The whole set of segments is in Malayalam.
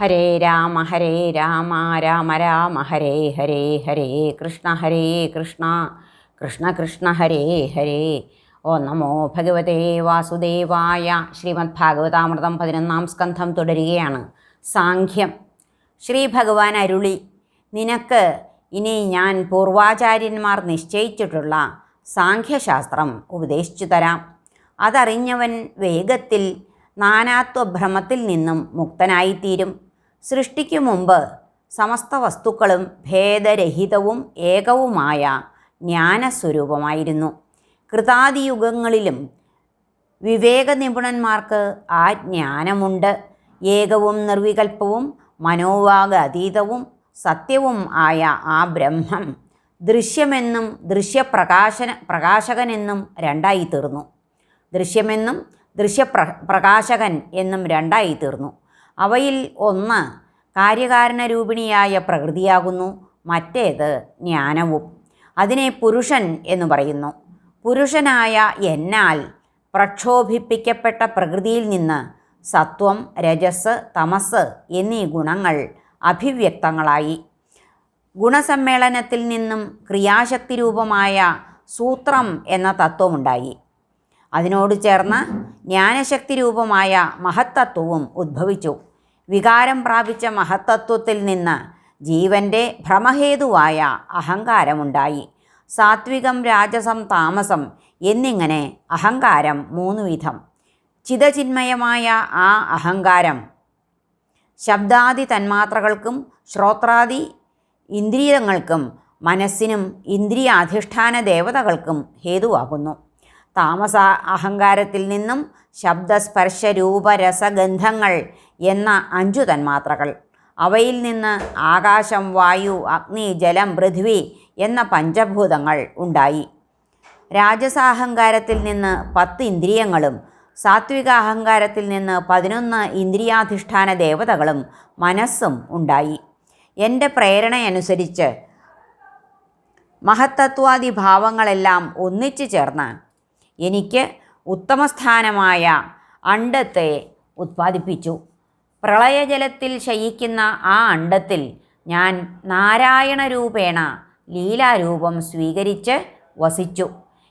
ഹരേ രാമ ഹരേ രാമ രാമ രാമ ഹരേ ഹരേ ഹരേ കൃഷ്ണ ഹരേ കൃഷ്ണ കൃഷ്ണ കൃഷ്ണ ഹരേ ഹരേ. ഓ നമോ ഭഗവതേ വാസുദേവായ ശ്രീമദ് ഭാഗവതാമൃതം പതിനൊന്നാം സ്കന്ധം തുടരുകയാണ്. സാഖ്യം. ശ്രീ ഭഗവാൻ അരുളി നിനക്ക് ഇനി ഞാൻ പൂർവാചാര്യന്മാർ നിശ്ചയിച്ചിട്ടുള്ള സാഖ്യശാസ്ത്രം ഉപദേശിച്ചു തരാം. അതറിഞ്ഞവൻ വേഗത്തിൽ നാനാത്വഭ്രമത്തിൽ നിന്നും മുക്തനായിത്തീരും. സൃഷ്ടിക്കു മുമ്പ് സമസ്ത വസ്തുക്കളും ഭേദരഹിതവും ഏകവുമായ ജ്ഞാനസ്വരൂപമായിരുന്നു. കൃതാദിയുഗങ്ങളിലും വിവേകനിപുണന്മാർക്ക് ആ ജ്ഞാനമുണ്ട്. ഏകവും നിർവികൽപ്പവും മനോവാഗ അതീതവും സത്യവും ആയ ആ ബ്രഹ്മം ദൃശ്യമെന്നും ദൃശ്യപ്രകാശന പ്രകാശകനെന്നും രണ്ടായി തീർന്നു ദൃശ്യമെന്നും ദൃശ്യപ്ര പ്രകാശകൻ എന്നും രണ്ടായി തീർന്നു അവയിൽ ഒന്ന് കാര്യകാരണ കാര്യകാരണരൂപിണിയായ പ്രകൃതിയാകുന്നു മറ്റേത് ജ്ഞാനവും. അതിനെ പുരുഷൻ എന്ന് പറയുന്നു. പുരുഷനായ എന്നാൽ പ്രക്ഷോഭിപ്പിക്കപ്പെട്ട പ്രകൃതിയിൽ നിന്ന് സത്വം രജസ് തമസ് എന്നീ ഗുണങ്ങൾ അഭിവ്യക്തങ്ങളായി. ഗുണസമ്മേളനത്തിൽ നിന്നും ക്രിയാശക്തി രൂപമായ സൂത്രം എന്ന തത്വമുണ്ടായി. അതിനോട് ചേർന്ന് ജ്ഞാനശക്തി രൂപമായ മഹത്തത്വവും ഉദ്ഭവിച്ചു വികാരം പ്രാപിച്ച മഹത്തത്വത്തിൽ നിന്ന് ജീവന്റെ ഭ്രമഹേതുവായ അഹങ്കാരമുണ്ടായി. സാത്വികം രാജസം താമസം എന്നിങ്ങനെ അഹങ്കാരം മൂന്ന് വിധം ചിതചിന്മയമായ ആ അഹങ്കാരം ശബ്ദാദി തന്മാത്രകൾക്കും ശ്രോത്രാദി ഇന്ദ്രിയങ്ങൾക്കും മനസ്സിനും ഇന്ദ്രിയാധിഷ്ഠാന ദേവതകൾക്കും ഹേതുവാകുന്നു. താമസ അഹങ്കാരത്തിൽ നിന്നും ശബ്ദസ്പർശ രൂപരസഗന്ധങ്ങൾ എന്ന അഞ്ചു തന്മാത്രകൾ. അവയിൽ നിന്ന് ആകാശം വായു അഗ്നി ജലം പൃഥ്വി എന്ന പഞ്ചഭൂതങ്ങൾ ഉണ്ടായി. രാജസാഹങ്കാരത്തിൽ നിന്ന് പത്ത് ഇന്ദ്രിയങ്ങളും സാത്വിക അഹങ്കാരത്തിൽ നിന്ന് പതിനൊന്ന് ഇന്ദ്രിയാധിഷ്ഠാന ദേവതകളും മനസ്സും ഉണ്ടായി. എന്റെ പ്രേരണയനുസരിച്ച് മഹത്തത്വാദി ഭാവങ്ങളെല്ലാം ഒന്നിച്ചു ചേർന്ന് എനിക്ക് ഉത്തമസ്ഥാനമായ അണ്ടത്തെ ഉത്പാദിപ്പിച്ചു. പ്രളയജലത്തിൽ ശയിക്കുന്ന ആ അണ്ടത്തിൽ ഞാൻ നാരായണ രൂപേണ ലീലാരൂപം സ്വീകരിച്ച് വസിച്ചു.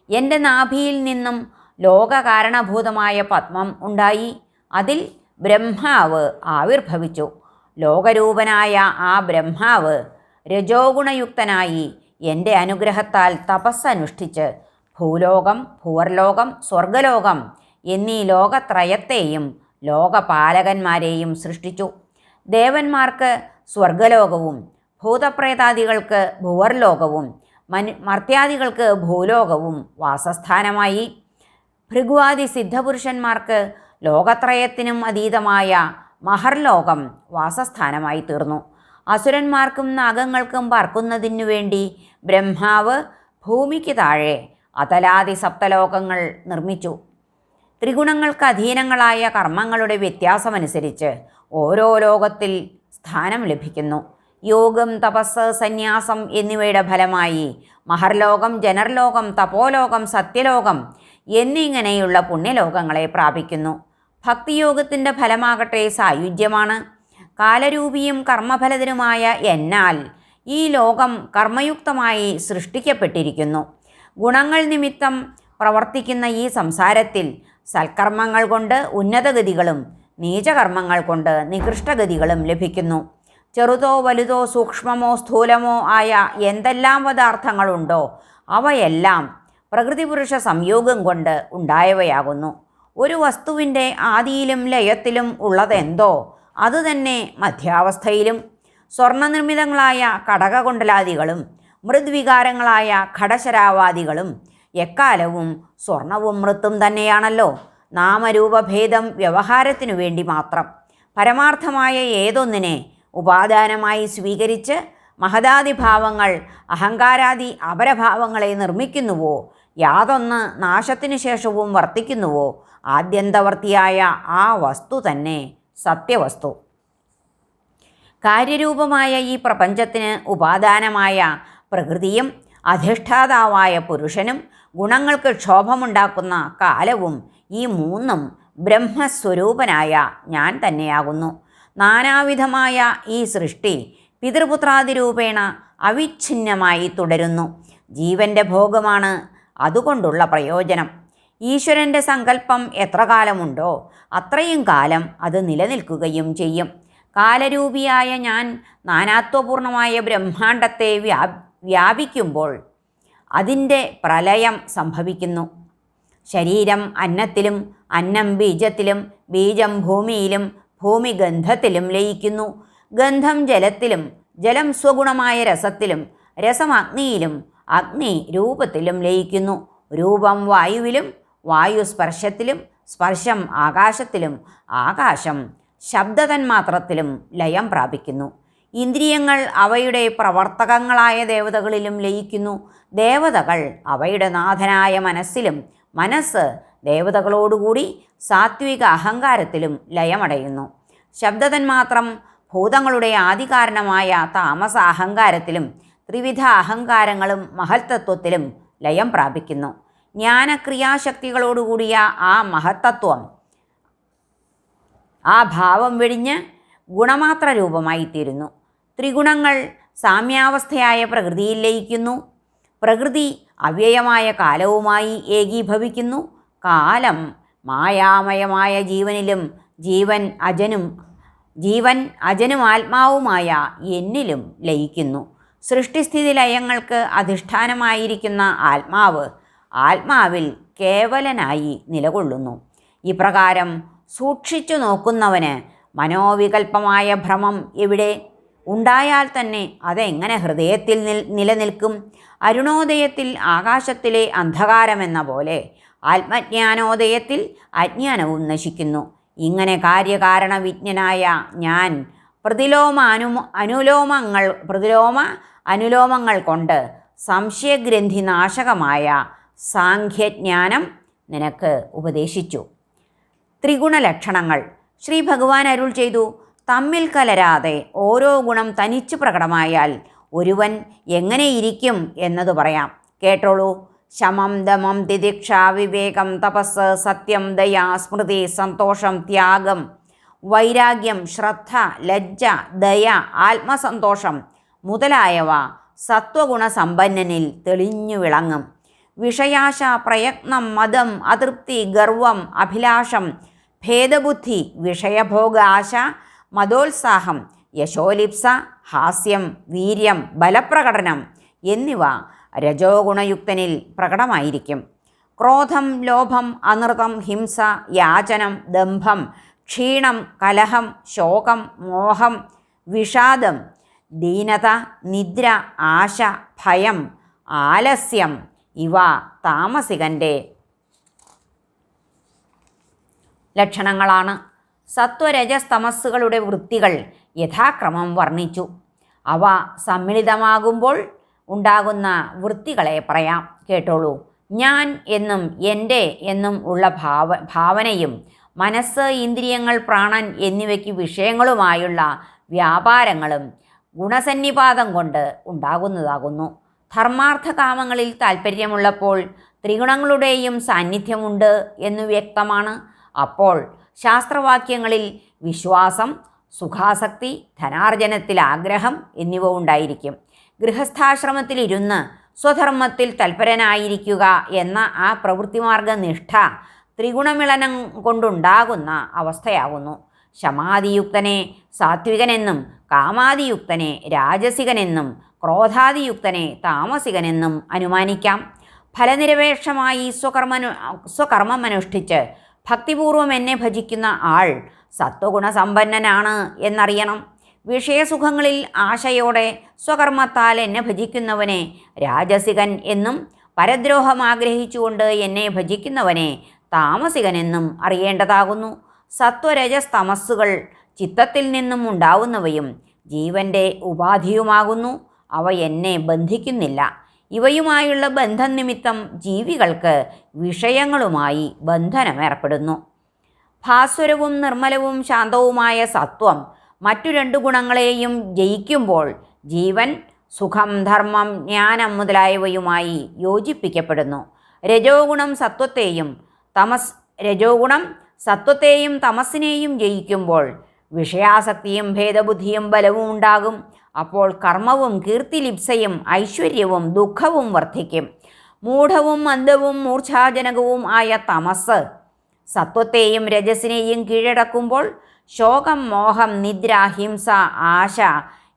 എന്റെ നാഭിയിൽ നിന്നും ലോകകാരണഭൂതമായ പത്മം ഉണ്ടായി. അതിൽ ബ്രഹ്മാവ് ആവിർഭവിച്ചു. ലോകരൂപനായ ആ ബ്രഹ്മാവ് രജോഗുണയുക്തനായി എന്റെ അനുഗ്രഹത്താൽ തപസ്സനുഷ്ഠിച്ച് ഭൂലോകം ഭൂവർലോകം സ്വർഗലോകം എന്നീ ലോകത്രയത്തെയും ലോകപാലകന്മാരെയും സൃഷ്ടിച്ചു. ദേവന്മാർക്ക് സ്വർഗലോകവും ഭൂതപ്രേതാദികൾക്ക് ഭൂവർലോകവും മനു മർത്യാദികൾക്ക് ഭൂലോകവും വാസസ്ഥാനമായി. ഭൃഗുവാദി സിദ്ധപുരുഷന്മാർക്ക് ലോകത്രയത്തിനും അതീതമായ മഹർലോകം വാസസ്ഥാനമായി തീർന്നു. അസുരന്മാർക്കും നാഗങ്ങൾക്കും പാർക്കുന്നതിനു വേണ്ടി ബ്രഹ്മാവ് ഭൂമിക്ക് താഴെ അതലാദി സപ്തലോകങ്ങൾ നിർമ്മിച്ചു. ത്രിഗുണങ്ങൾക്ക് അധീനങ്ങളായ കർമ്മങ്ങളുടെ വ്യത്യാസമനുസരിച്ച് ഓരോ ലോകത്തിൽ സ്ഥാനം ലഭിക്കുന്നു. യോഗം തപസ് സന്യാസം എന്നിവയുടെ ഫലമായി മഹർലോകം ജനർലോകം തപോലോകം സത്യലോകം എന്നിങ്ങനെയുള്ള പുണ്യലോകങ്ങളെ പ്രാപിക്കുന്നു. ഭക്തിയോഗത്തിന്റെ ഫലമാകട്ടെ സായുജ്യമാണ്. കാലരൂപിയും കർമ്മഫലത്തിനുമായ എന്നാൽ ഈ ലോകം കർമ്മയുക്തമായി സൃഷ്ടിക്കപ്പെട്ടിരിക്കുന്നു. ഗുണങ്ങൾ നിമിത്തം പ്രവർത്തിക്കുന്ന ഈ സംസാരത്തിൽ സൽക്കർമ്മങ്ങൾ കൊണ്ട് ഉന്നതഗതികളും നീചകർമ്മങ്ങൾ കൊണ്ട് നികൃഷ്ടഗതികളും ലഭിക്കുന്നു. ചെറുതോ വലുതോ സൂക്ഷ്മമോ സ്ഥൂലമോ ആയ എന്തെല്ലാം പദാർത്ഥങ്ങളുണ്ടോ അവയെല്ലാം പ്രകൃതിപുരുഷ സംയോഗം കൊണ്ട് ഉണ്ടായവയാകുന്നു. ഒരു വസ്തുവിന്റെ ആദിയിലും ലയത്തിലും ഉള്ളതെന്തോ അതുതന്നെ മധ്യാവസ്ഥയിലും സ്വർണനിർമ്മിതങ്ങളായ കടകകുണ്ടലാദികളും മൃദ്വികാരങ്ങളായ ഘടശരാവാദികളും എക്കാലവും സ്വർണവും മൃത്തും തന്നെയാണല്ലോ. നാമരൂപഭേദം വ്യവഹാരത്തിനു വേണ്ടി മാത്രം. പരമാർത്ഥമായ ഏതൊന്നിനെ ഉപാദാനമായി സ്വീകരിച്ച് മഹദാദിഭാവങ്ങൾ അഹങ്കാരാദി അപരഭാവങ്ങളെ നിർമ്മിക്കുന്നുവോ യാതൊന്ന് നാശത്തിനു ശേഷവും വർത്തിക്കുന്നുവോ ആദ്യന്തവർത്തിയായ ആ വസ്തു തന്നെ സത്യവസ്തു. കാര്യരൂപമായ ഈ പ്രപഞ്ചത്തിന് ഉപാദാനമായ പ്രകൃതിയും അധിഷ്ഠാതാവായ പുരുഷനും ഗുണങ്ങൾക്ക് ക്ഷോഭമുണ്ടാക്കുന്ന കാലവും ഈ മൂന്നും ബ്രഹ്മസ്വരൂപനായ ഞാൻ തന്നെയാകുന്നു. നാനാവിധമായ ഈ സൃഷ്ടി പിതൃപുത്രാതിരൂപേണ അവിഛിന്നമായി തുടരുന്നു. ജീവന്റെ ഭോഗമാണ് അതുകൊണ്ടുള്ള പ്രയോജനം. ഈശ്വരന്റെ സങ്കല്പം എത്ര കാലമുണ്ടോ അത്രയും കാലം അത് നിലനിൽക്കുകയും ചെയ്യും. കാലരൂപിയായ ഞാൻ നാനാത്വപൂർണമായ ബ്രഹ്മാണ്ടത്തെ വ്യാ വ്യാപിക്കുമ്പോൾ അതിന്റെ പ്രളയം സംഭവിക്കുന്നു. ശരീരം അന്നത്തിലും അന്നം ബീജത്തിലും ബീജം ഭൂമിയിലും ഭൂമി ഗന്ധത്തിലും ലയിക്കുന്നു. ഗന്ധം ജലത്തിലും ജലം സ്വഗുണമായ രസത്തിലും രസം അഗ്നിയിലും അഗ്നി രൂപത്തിലും ലയിക്കുന്നു. രൂപം വായുവിലും വായു സ്പർശത്തിലും സ്പർശം ആകാശത്തിലും ആകാശം ശബ്ദതന്മാത്രത്തിലും ലയം പ്രാപിക്കുന്നു. ഇന്ദ്രിയങ്ങൾ അവയുടെ പ്രവർത്തകങ്ങളായ ദേവതകളിലും ലയിക്കുന്നു. ദേവതകൾ അവയുടെ നാഥനായ മനസ്സിലും മനസ്സ് ദേവതകളോടുകൂടി സാത്വിക അഹങ്കാരത്തിലും ലയമടയുന്നു. ശബ്ദതന്മാത്രം ഭൂതങ്ങളുടെ ആദികാരണമായ താമസ അഹങ്കാരത്തിലും ത്രിവിധ അഹങ്കാരങ്ങളും മഹത്തത്വത്തിലും ലയം പ്രാപിക്കുന്നു. ജ്ഞാനക്രിയാശക്തികളോടുകൂടിയ ആ മഹത്തത്വം ആ ഭാവം വെടിഞ്ഞ് ഗുണമാത്ര രൂപമായിത്തീരുന്നു ത്രിഗുണങ്ങൾ സാമ്യാവസ്ഥയായ പ്രകൃതിയിൽ ലയിക്കുന്നു. പ്രകൃതി അവ്യയമായ കാലവുമായി ഏകീഭവിക്കുന്നു. കാലം മായാമയമായ ജീവനിലും ജീവൻ അജനും ജീവൻ അജനും ആത്മാവുമായ എന്നിലും ലയിക്കുന്നു. സൃഷ്ടിസ്ഥിതി ലയങ്ങൾക്ക് അധിഷ്ഠാനമായിരിക്കുന്ന ആത്മാവ് ആത്മാവിൽ കേവലനായി നിലകൊള്ളുന്നു. ഇപ്രകാരം സൂക്ഷിച്ചു നോക്കുന്നവന് മനോവികൽപ്പമായ ഭ്രമം എവിടെ? ഉണ്ടായാൽ തന്നെ അതെങ്ങനെ ഹൃദയത്തിൽ നിൽ നിലനിൽക്കും? അരുണോദയത്തിൽ ആകാശത്തിലെ അന്ധകാരമെന്ന പോലെ ആത്മജ്ഞാനോദയത്തിൽ അജ്ഞാനവും നശിക്കുന്നു. ഇങ്ങനെ കാര്യകാരണ വിജ്ഞനായ ഞാൻ പ്രതിലോമ അനു അനുലോമങ്ങൾ പ്രതിലോമ അനുലോമങ്ങൾ കൊണ്ട് സംശയഗ്രന്ഥി നാശകമായ സാഖ്യജ്ഞാനം നിനക്ക് ഉപദേശിച്ചു. ത്രിഗുണലക്ഷണങ്ങൾ ശ്രീ ഭഗവാൻ അരുൾ ചെയ്തു. തമ്മിൽ കലരാതെ ഓരോ ഗുണം തനിച്ചു പ്രകടമായാൽ ഒരുവൻ എങ്ങനെയിരിക്കും എന്നത് പറയാം. കേട്ടോളൂ. ശമം ദമം തിദിക്ഷ വിവേകം തപസ് സത്യം ദയാ സ്മൃതി സന്തോഷം ത്യാഗം വൈരാഗ്യം ശ്രദ്ധ ലജ്ജ ദയ ആത്മസന്തോഷം മുതലായവ സത്വഗുണസമ്പന്നനിൽ തെളിഞ്ഞു വിളങ്ങും. വിഷയാശ പ്രയത്നം മതം അതൃപ്തി ഗർവം അഭിലാഷം ഭേദബുദ്ധി വിഷയഭോഗ ആശ മതോത്സാഹം യശോലിപ്സ ഹാസ്യം വീര്യം ബലപ്രകടനം എന്നിവ രജോഗുണയുക്തനിൽ പ്രകടമായിരിക്കും. ക്രോധം ലോഭം അനൃതം ഹിംസ യാചനം ദംഭം ക്ഷീണം കലഹം ശോകം മോഹം വിഷാദം ദീനത നിദ്ര ആശ ഭയം ആലസ്യം ഇവ താമസികന്റെ ലക്ഷണങ്ങളാണ്. സത്വരജസ്തമസ്സുകളുടെ വൃത്തികൾ യഥാക്രമം വർണിച്ചു. അവ സമ്മിളിതമാകുമ്പോൾ ഉണ്ടാകുന്ന വൃത്തികളെ പറയാം. കേട്ടോളൂ. ഞാൻ എന്നും എന്റെ എന്നും ഉള്ള ഭാവ ഭാവനയും മനസ്സ് ഇന്ദ്രിയങ്ങൾ പ്രാണൻ എന്നിവയ്ക്ക് വിഷയങ്ങളുമായുള്ള വ്യാപാരങ്ങളും ഗുണസന്നിപാതം കൊണ്ട് ഉണ്ടാകുന്നതാകുന്നു. ധർമാർത്ഥ കാമങ്ങളിൽ താൽപ്പര്യമുള്ളപ്പോൾ ത്രിഗുണങ്ങളുടെയും സാന്നിധ്യമുണ്ട് എന്ന് വ്യക്തമാണ്. അപ്പോൾ ശാസ്ത്രവാക്യങ്ങളിൽ വിശ്വാസം സുഖാസക്തി ധനാർജനത്തിൽ ആഗ്രഹം എന്നിവ ഉണ്ടായിരിക്കും. ഗൃഹസ്ഥാശ്രമത്തിലിരുന്ന് സ്വധർമ്മത്തിൽ തൽപരനായിരിക്കുക എന്ന ആ പ്രവൃത്തിമാർഗ നിഷ്ഠ ത്രിഗുണമിളനം കൊണ്ടുണ്ടാകുന്ന അവസ്ഥയാകുന്നു. ശമാദിയുക്തനെ സാത്വികനെന്നും കാമാദിയുക്തനെ രാജസികനെന്നും ക്രോധാദിയുക്തനെ താമസികനെന്നും അനുമാനിക്കാം. ഫലനിരപേക്ഷമായി സ്വകർമ്മനു സ്വകർമ്മമനുഷ്ഠിച്ച് ഭക്തിപൂർവം എന്നെ ഭജിക്കുന്ന ആൾ സത്വഗുണസമ്പന്നനാണ് എന്നറിയണം. വിഷയസുഖങ്ങളിൽ ആശയോടെ സ്വകർമ്മത്താൽ എന്നെ ഭജിക്കുന്നവനെ രാജസികൻ എന്നും പരദ്രോഹം ആഗ്രഹിച്ചുകൊണ്ട് എന്നെ ഭജിക്കുന്നവനെ താമസികനെന്നും അറിയേണ്ടതാകുന്നു. സത്വരജസ്തമസ്സുകൾ ചിത്തത്തിൽ നിന്നും ഉണ്ടാവുന്നവയും ജീവന്റെ ഉപാധിയുമാകുന്നു. അവ എന്നെ ബന്ധിക്കുന്നില്ല. ഇവയുമായുള്ള ബന്ധം നിമിത്തം ജീവികൾക്ക് വിഷയങ്ങളുമായി ബന്ധനം ബന്ധനമേർപ്പെടുന്നു. ഭാസ്വരവും നിർമ്മലവും ശാന്തവുമായ സത്വം മറ്റു രണ്ടു ഗുണങ്ങളെയും ജയിക്കുമ്പോൾ ജീവൻ സുഖം ധർമ്മം ജ്ഞാനം മുതലായവയുമായി യോജിപ്പിക്കപ്പെടുന്നു. രജോഗുണം സത്വത്തെയും തമസ് രജോഗുണം സത്വത്തെയും തമസിനെയും ജയിക്കുമ്പോൾ വിഷയാസക്തിയും ഭേദബുദ്ധിയും ബലവും ഉണ്ടാകും. അപ്പോൾ കർമ്മവും കീർത്തിലിപ്സയും ഐശ്വര്യവും ദുഃഖവും വർദ്ധിക്കും. മൂഢവും മന്ദവും മൂർച്ഛാജനകവും ആയ തമസ് സത്വത്തെയും രജസിനെയും കീഴടക്കുമ്പോൾ ശോകം മോഹം നിദ്ര ഹിംസ ആശ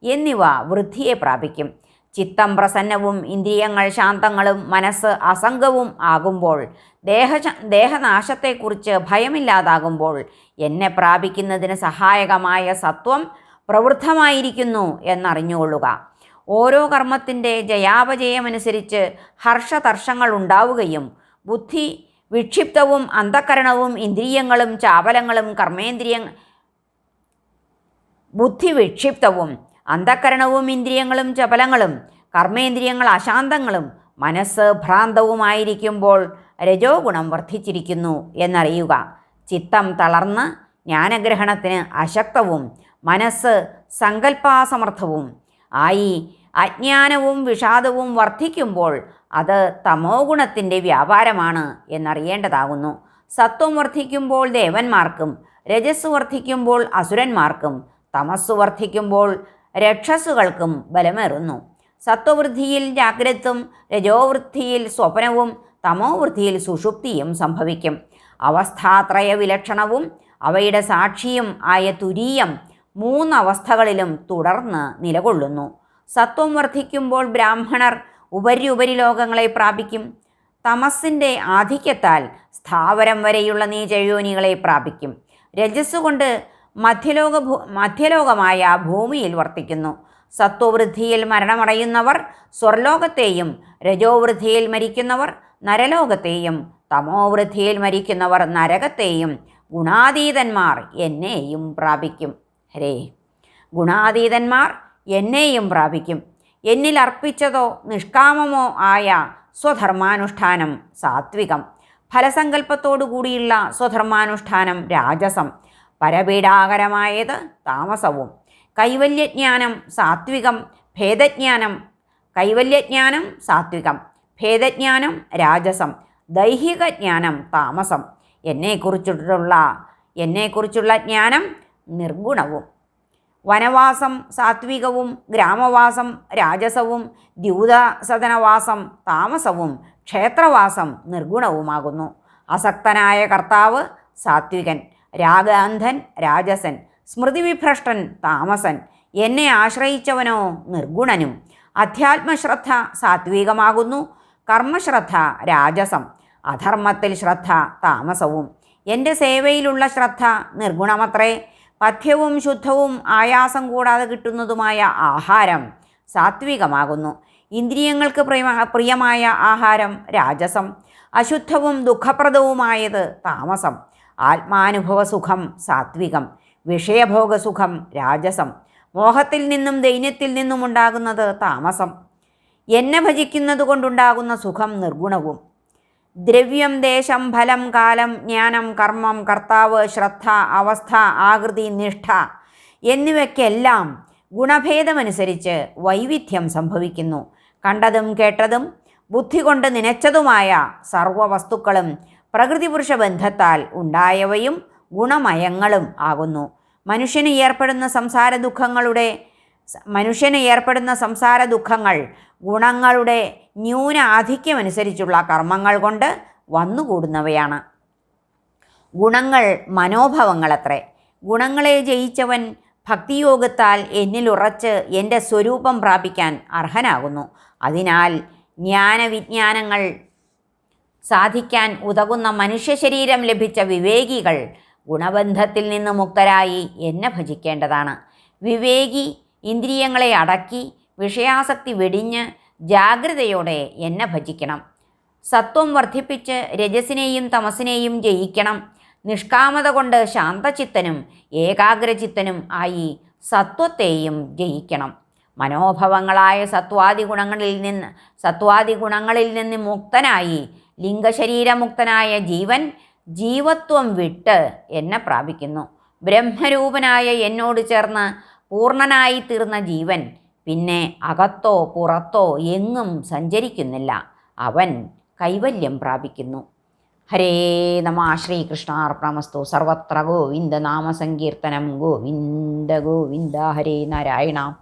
എന്നിവ വൃദ്ധിയെ പ്രാപിക്കും. ചിത്തം പ്രസന്നവും ഇന്ദ്രിയങ്ങൾ ശാന്തങ്ങളും മനസ്സ് അസംഗവും ആകുമ്പോൾ ദേഹ ദേഹനാശത്തെക്കുറിച്ച് ഭയമില്ലാതാകുമ്പോൾ എന്നെ പ്രാപിക്കുന്നതിന് സഹായകമായ സത്വം പ്രവൃദ്ധമായിരിക്കുന്നു എന്നറിഞ്ഞുകൊള്ളുക. ഓരോ കർമ്മത്തിന്റെ ജയാപജയമനുസരിച്ച് ഹർഷതർഷങ്ങൾ ഉണ്ടാവുകയും ബുദ്ധി വിക്ഷിപ്തവും അന്ധകരണവും ഇന്ദ്രിയങ്ങളും ചാപലങ്ങളും കർമ്മേന്ദ്രിയ ബുദ്ധി വിക്ഷിപ്തവും അന്ധകരണവും ഇന്ദ്രിയങ്ങളും ചപലങ്ങളും കർമ്മേന്ദ്രിയങ്ങൾ അശാന്തങ്ങളും മനസ്സ് ഭ്രാന്തവുമായിരിക്കുമ്പോൾ രജോ ഗുണം വർദ്ധിച്ചിരിക്കുന്നു എന്നറിയുക. ചിത്തം തളർന്ന് ജ്ഞാനഗ്രഹണത്തിന് അശക്തവും മനസ്സ് സങ്കല്പാസമർത്ഥവും ആയി അജ്ഞാനവും വിഷാദവും വർദ്ധിക്കുമ്പോൾ അത് തമോ ഗുണത്തിന്റെ വ്യാപാരമാണ് എന്നറിയേണ്ടതാകുന്നു. സത്വം വർദ്ധിക്കുമ്പോൾ ദേവന്മാർക്കും രജസ് വർദ്ധിക്കുമ്പോൾ അസുരന്മാർക്കും തമസ് വർദ്ധിക്കുമ്പോൾ രക്ഷസുകൾക്കും ബലമേറുന്നു. സത്വവൃദ്ധിയിൽ ജാഗ്രതും രജോവൃദ്ധിയിൽ സ്വപ്നവും തമോവൃദ്ധിയിൽ സുഷുപ്തിയും സംഭവിക്കും. അവസ്ഥാത്രയ വിലക്ഷണവും അവയുടെ സാക്ഷിയും ആയ തുരീയം മൂന്നവസ്ഥകളിലും തുടർന്ന് നിലകൊള്ളുന്നു. സത്വം വർദ്ധിക്കുമ്പോൾ ബ്രാഹ്മണർ ഉപരി ലോകങ്ങളെ പ്രാപിക്കും. തമസിന്റെ ആധിക്യത്താൽ സ്ഥാവരം വരെയുള്ള നീചയോനികളെ പ്രാപിക്കും. രജസ്സുകൊണ്ട് മധ്യലോക ഭൂ മധ്യലോകമായ ഭൂമിയിൽ വർത്തിക്കുന്നു. സത്വവൃദ്ധിയിൽ മരണമടയുന്നവർ സ്വർലോകത്തെയും രജോവൃദ്ധിയിൽ മരിക്കുന്നവർ നരലോകത്തെയും തമോവൃദ്ധിയിൽ മരിക്കുന്നവർ നരകത്തെയും ഗുണാതീതന്മാർ എന്നെയും പ്രാപിക്കും. ഹരേ. ഗുണാതീതന്മാർ എന്നെയും പ്രാപിക്കും. എന്നിൽ അർപ്പിച്ചതോ നിഷ്കാമമോ ആയ സ്വധർമാനുഷ്ഠാനം സാത്വികം. ഫലസങ്കല്പത്തോടു കൂടിയുള്ള സ്വധർമാനുഷ്ഠാനം രാജസം. പരപീഡാകരമായത് താമസവും. കൈവല്യജ്ഞാനം സാത്വികം ഭേദജ്ഞാനം കൈവല്യജ്ഞാനം സാത്വികം ഭേദജ്ഞാനം രാജസം ദൈഹിക ജ്ഞാനം താമസം. എന്നെക്കുറിച്ചിട്ടുള്ള എന്നെക്കുറിച്ചുള്ള ജ്ഞാനം നിർഗുണവും. വനവാസം സാത്വികവും ഗ്രാമവാസം രാജസവും ദ്യൂതസദനവാസം താമസവും ക്ഷേത്രവാസം നിർഗുണവുമാകുന്നു. അസക്തനായ കർത്താവ് സാത്വികൻ. രാഗാന്ധൻ രാജസൻ സ്മൃതിവിഭ്രഷ്ടൻ താമസൻ. എന്നെ ആശ്രയിച്ചവനോ നിർഗുണനും. അധ്യാത്മശ്രദ്ധ സാത്വികമാകുന്നു. കർമ്മശ്രദ്ധ രാജസം. അധർമ്മത്തിൽ ശ്രദ്ധ താമസവും. എന്റെ സേവയിലുള്ള ശ്രദ്ധ നിർഗുണമത്രേ. പഥ്യവും ശുദ്ധവും ആയാസം കൂടാതെ കിട്ടുന്നതുമായ ആഹാരം സാത്വികമാകുന്നു. ഇന്ദ്രിയങ്ങൾക്ക് പ്രിയ പ്രിയമായ ആഹാരം രാജസം. അശുദ്ധവും ദുഃഖപ്രദവുമായത് താമസം. ആത്മാനുഭവ സുഖം സാത്വികം വിഷയഭോഗസുഖം രാജസം മോഹത്തിൽ നിന്നും ദൈന്യത്തിൽ നിന്നും ഉണ്ടാകുന്നത് താമസം. എന്നെ ഭജിക്കുന്നത് കൊണ്ടുണ്ടാകുന്ന സുഖം നിർഗുണവും. ദ്രവ്യം ദേശം ഫലം കാലം ജ്ഞാനം കർമ്മം കർത്താവ് ശ്രദ്ധ അവസ്ഥ ആകൃതി നിഷ്ഠ എന്നിവയ്ക്കെല്ലാം ഗുണഭേദമനുസരിച്ച് വൈവിധ്യം സംഭവിക്കുന്നു. കണ്ടതും കേട്ടതും ബുദ്ധി കൊണ്ട് നനച്ചതുമായ സർവവസ്തുക്കളും പ്രകൃതിപുരുഷ ബന്ധത്താൽ ഉണ്ടായവയും ഗുണമയങ്ങളും ആകുന്നു. മനുഷ്യന് ഏർപ്പെടുന്ന സംസാര ദുഃഖങ്ങളുടെ മനുഷ്യന് ഏർപ്പെടുന്ന സംസാര ദുഃഖങ്ങൾ ഗുണങ്ങളുടെ ന്യൂന ആധിക്യമനുസരിച്ചുള്ള കർമ്മങ്ങൾ കൊണ്ട് വന്നുകൂടുന്നവയാണ്. ഗുണങ്ങൾ മനോഭാവങ്ങളത്രേ. ഗുണങ്ങളെ ജയിച്ചവൻ ഭക്തിയോഗത്താൽ എന്നിലുറച്ച് എന്റെ സ്വരൂപം പ്രാപിക്കാൻ അർഹനാകുന്നു. അതിനാൽ ജ്ഞാനവിജ്ഞാനങ്ങൾ സാധിക്കാൻ ഉതകുന്ന മനുഷ്യ ശരീരം ലഭിച്ച വിവേകികൾ ഗുണബന്ധത്തിൽ നിന്ന് മുക്തരായി എന്നെ ഭജിക്കേണ്ടതാണ്. വിവേകി ഇന്ദ്രിയങ്ങളെ അടക്കി വിഷയാസക്തി വെടിഞ്ഞ് ജാഗ്രതയോടെ എന്നെ ഭജിക്കണം. സത്വം വർദ്ധിപ്പിച്ച് രജസിനെയും തമസിനെയും ജയിക്കണം. നിഷ്കാമത കൊണ്ട് ശാന്തചിത്തനും ഏകാഗ്രചിത്തനും ആയി സത്വത്തെയും ജയിക്കണം. മനോഭവങ്ങളായ സത്വാദി ഗുണങ്ങളിൽ നിന്ന് സത്വാദി ഗുണങ്ങളിൽ നിന്ന് മുക്തനായി ലിംഗശരീരമുക്തനായ ജീവൻ ജീവത്വം വിട്ട് എന്നെ പ്രാപിക്കുന്നു. ബ്രഹ്മരൂപനായ എന്നോട് ചേർന്ന് പൂർണനായി തീർന്ന ജീവൻ പിന്നെ അകത്തോ പുറത്തോ എങ്ങും സഞ്ചരിക്കുന്നില്ല. അവൻ കൈവല്യം പ്രാപിക്കുന്നു. ഹരേ നമ ശ്രീകൃഷ്ണാർപ്പണമസ്തു. സർവത്ര ഗോവിന്ദ നാമസങ്കീർത്തനം ഗോവിന്ദ ഗോവിന്ദ. ഹരേ നാരായണ.